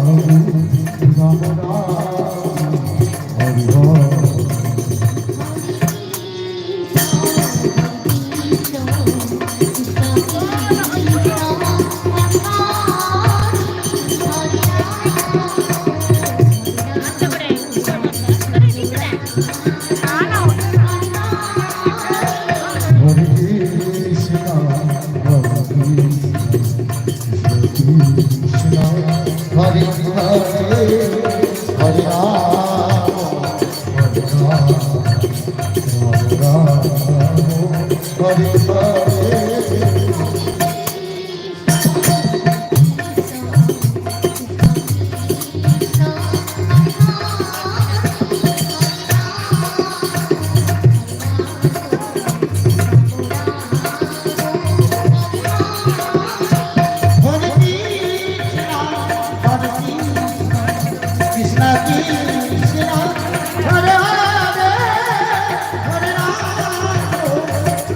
Oh, oh, oh. Ram Ram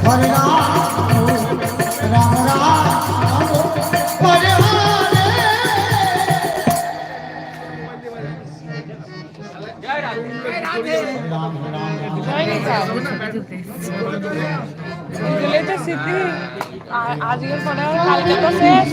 হরে রাম রাম রাম হরে হরে কালকে তো শেষ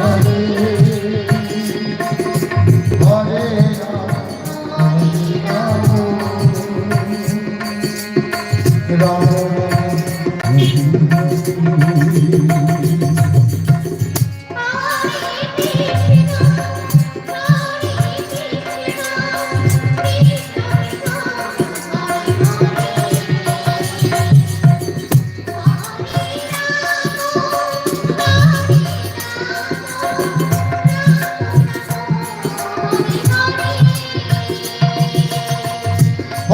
হরে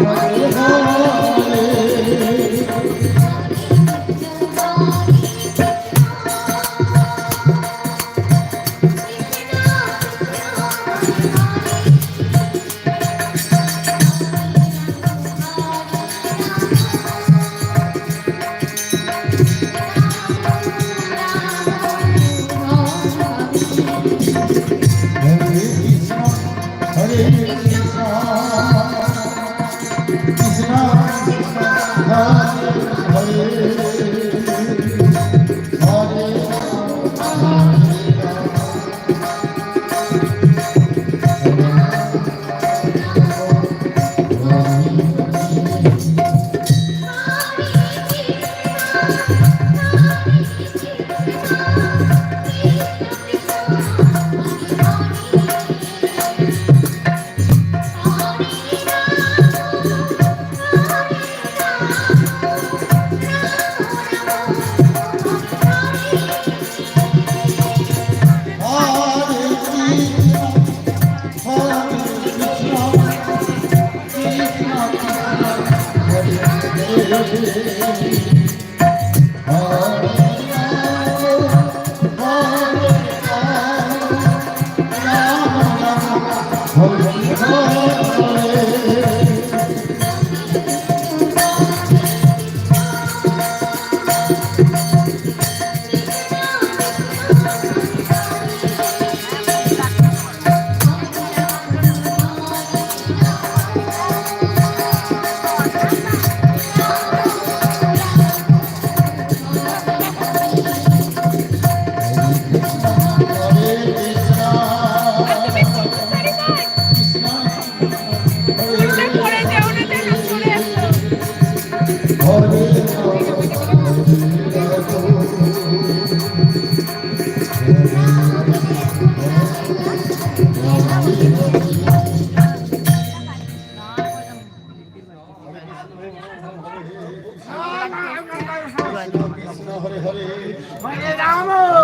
হরে হরে হরে হরে। হরে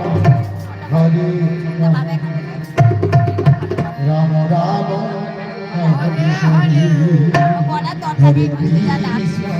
ห้าห้เอาก่อนนะตอนนี้มันจะดับ